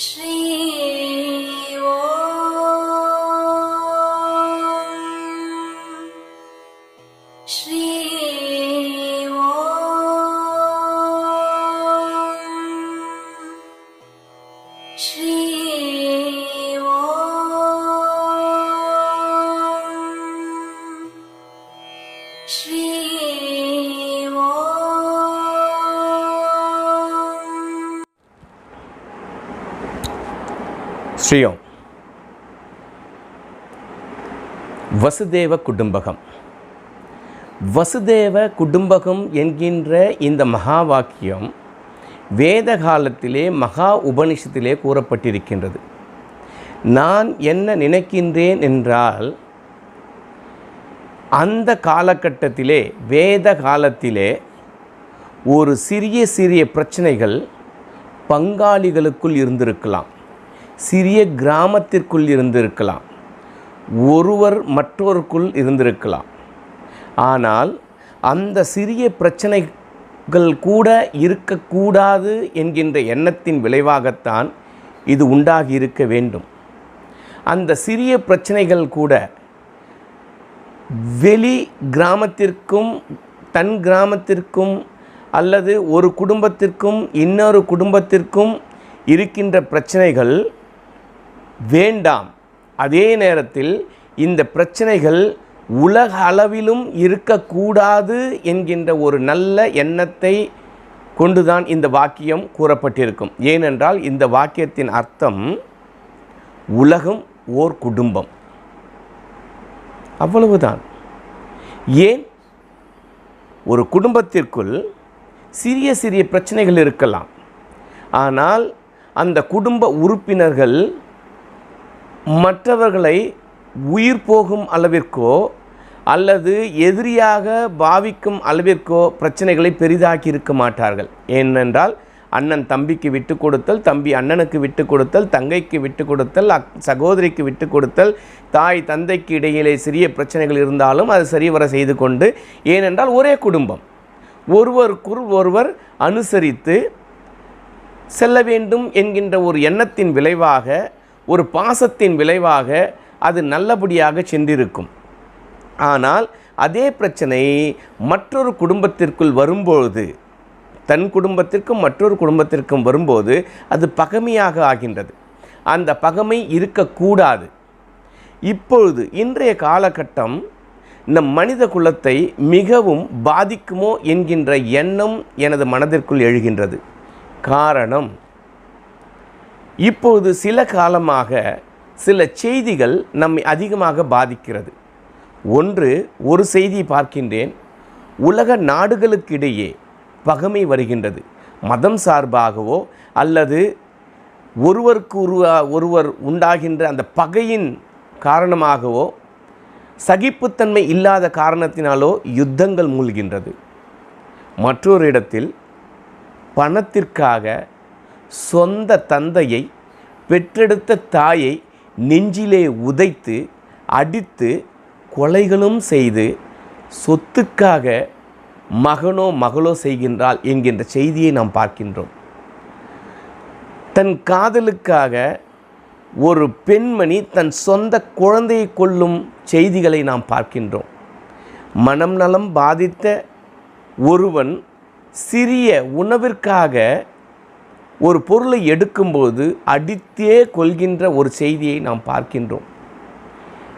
श्री ॐ श्री ஸ்ரீயோம். வசுதேவ குடும்பகம். வசுதேவ குடும்பகம் என்கின்ற இந்த மகா வாக்கியம் வேத காலத்திலே மகா உபனிஷத்திலே கூறப்பட்டிருக்கின்றது. நான் என்ன நினைக்கின்றேன் என்றால் அந்த காலகட்டத்திலே வேத காலத்திலே ஒரு சிறிய சிறிய பிரச்சனைகள் பங்காளிகளுக்குள் இருந்திருக்கலாம். சிறிய கிராமத்திற்குள் இருந்திருக்கலாம். ஒருவர் மற்றொருக்குள் இருந்திருக்கலாம். ஆனால் அந்த சிறிய பிரச்சனைகள் கூட இருக்கக்கூடாது என்கின்ற எண்ணத்தின் விளைவாகத்தான் இது உண்டாகி இருக்க வேண்டும். அந்த சிறிய பிரச்சனைகள் கூட வெளி கிராமத்திற்கும் தன் கிராமத்திற்கும் அல்லது ஒரு குடும்பத்திற்கும் இன்னொரு குடும்பத்திற்கும் இருக்கின்ற பிரச்சனைகள் வேண்டாம். அதே நேரத்தில் இந்த பிரச்சனைகள் உலக அளவிலும் இருக்கக்கூடாது என்கின்ற ஒரு நல்ல எண்ணத்தை கொண்டுதான் இந்த வாக்கியம் கூறப்பட்டிருக்கும். ஏனென்றால் இந்த வாக்கியத்தின் அர்த்தம் உலகம் ஓர் குடும்பம். அவ்வளவுதான். ஏன்? ஒரு குடும்பத்திற்குள் சிறிய சிறிய பிரச்சனைகள் இருக்கலாம். ஆனால் அந்த குடும்ப உறுப்பினர்கள் மற்றவர்களை உயிர் போகும் அளவிற்கோ அல்லது எதிரியாக பாவிக்கும் அளவிற்கோ பிரச்சனைகளை பெரிதாக்கி இருக்க மாட்டார்கள். ஏனென்றால் அண்ணன் தம்பிக்கு விட்டு கொடுத்தல் தம்பி அண்ணனுக்கு விட்டு கொடுத்தல் தங்கைக்கு விட்டு கொடுத்தல் அக் சகோதரிக்கு விட்டு கொடுத்தல் தாய் தந்தைக்கு இடையிலே சிறிய பிரச்சனைகள் இருந்தாலும் அது சரிவர செய்து கொண்டு ஏனென்றால் ஒரே குடும்பம். ஒருவருக்குள் ஒருவர் அனுசரித்து செல்ல வேண்டும் என்கின்ற ஒரு எண்ணத்தின் விளைவாக ஒரு பாசத்தின் விளைவாக அது நல்லபடியாக சென்றிருக்கும். ஆனால் அதே பிரச்சனை மற்றொரு குடும்பத்திற்குள் வரும்பொழுது தன் குடும்பத்திற்கும் மற்றொரு குடும்பத்திற்கும் வரும்போது அது பகைமையாக ஆகின்றது. அந்த பகைமை இருக்கக்கூடாது. இப்பொழுது இன்றைய காலகட்டம் நம் மனித குலத்தை மிகவும் பாதிக்குமோ என்கின்ற எண்ணம் எனது மனதிற்குள் எழுகின்றது. காரணம் இப்பொழுது சில காலமாக சில செய்திகள் நம்மை அதிகமாக பாதிக்கிறது. ஒன்று ஒரு செய்தி பார்க்கின்றேன். உலக நாடுகளுக்கிடையே பகைமை வருகின்றது. மதம் சார்பாகவோ அல்லது ஒருவருக்கு ஒருவர் உண்டாகின்ற அந்த பகையின் காரணமாகவோ சகிப்புத்தன்மை இல்லாத காரணத்தினாலோ யுத்தங்கள் மூழ்கின்றது. மற்றொரு இடத்தில் பணத்திற்காக சொந்த தந்தையை பெற்றெடுத்த தாயை நெஞ்சிலே உதைத்து அடித்து கொலைகளும் செய்து சொத்துக்காக மகனோ மகளோ செய்கின்றாள் என்கின்ற செய்தியை நாம் பார்க்கின்றோம். தன் காதலுக்காக ஒரு பெண்மணி தன் சொந்த குழந்தையை கொல்லும் செய்திகளை நாம் பார்க்கின்றோம். மனம் நலம் பாதித்த ஒருவன் சிறிய உணவிற்காக ஒரு பொருளை எடுக்கும்போது அடித்தே கொள்கின்ற ஒரு செய்தியை நாம் பார்க்கின்றோம்.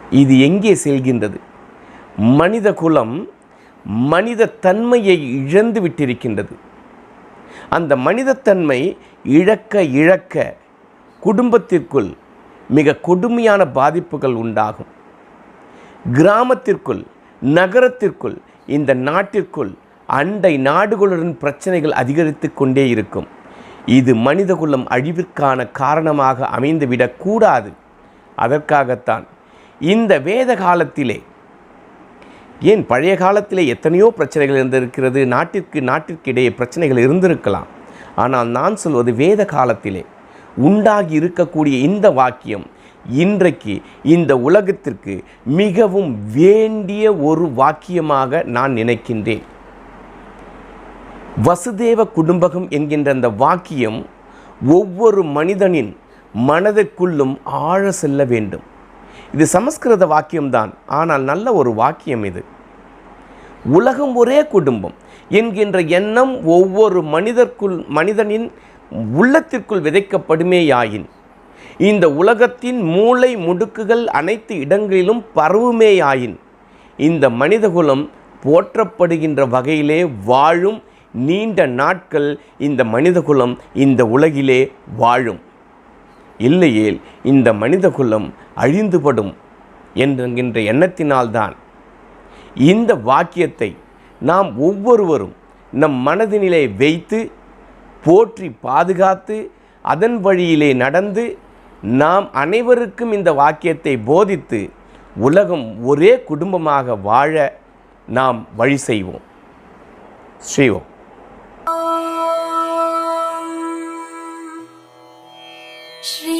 இது எங்கே செல்கின்றது? மனித குலம் மனித தன்மையை இழந்து விட்டிருக்கின்றது. அந்த மனிதத்தன்மை இழக்க இழக்க குடும்பத்திற்குள் மிக கொடுமையான பாதிப்புகள் உண்டாகும். கிராமத்திற்குள் நகரத்திற்குள் இந்த நாட்டிற்குள் அண்டை நாடுகளுடன் பிரச்சனைகள் அதிகரித்து கொண்டே இருக்கும். இது மனிதகுலம் அழிவிற்கான காரணமாக அமைந்துவிடக்கூடாது அதற்காகத்தான் இந்த வேத காலத்திலே ஏன் பழைய காலத்திலே எத்தனையோ பிரச்சனைகள் இருந்திருக்கிறது நாட்டிற்கு நாட்டிற்கு இடையே பிரச்சனைகள் இருந்திருக்கலாம். ஆனால் நான் சொல்வது வேத காலத்திலே உண்டாகி இருக்கக்கூடிய இந்த வாக்கியம் இன்றைக்கு இந்த உலகத்திற்கு மிகவும் வேண்டிய ஒரு வாக்கியமாக நான் நினைக்கின்றேன். வசுதேவ குடும்பகம் என்கின்ற அந்த வாக்கியம் ஒவ்வொரு மனிதனின் மனதிற்குள்ளும் ஆழ செல்ல வேண்டும். இது சமஸ்கிருத வாக்கியம்தான். ஆனால் நல்ல ஒரு வாக்கியம் இது. உலகம் ஒரே குடும்பம் என்கின்ற எண்ணம் ஒவ்வொரு மனிதர்க்குள் மனிதனின் உள்ளத்திற்குள் விதைக்கப்படுமேயாயின் இந்த உலகத்தின் மூளை முடுக்குகள் அனைத்து இடங்களிலும் பரவுமேயாயின் இந்த மனிதகுலம் போற்றப்படுகின்ற வகையிலே வாழும் நீண்ட நாட்கள் இந்த மனிதகுலம் இந்த உலகிலே வாழும். இல்லையேல் இந்த மனிதகுலம் அழிந்துபடும் என்கின்ற எண்ணத்தினால்தான். இந்த வாக்கியத்தை நாம் ஒவ்வொருவரும் நம் மனதினிலே வைத்து போற்றி பாதுகாத்து அதன் வழியிலே நடந்து நாம் அனைவருக்கும் இந்த வாக்கியத்தை போதித்து உலகம் ஒரே குடும்பமாக வாழ நாம் வழி செய்வோம். ஸ்ரீவோம் 是。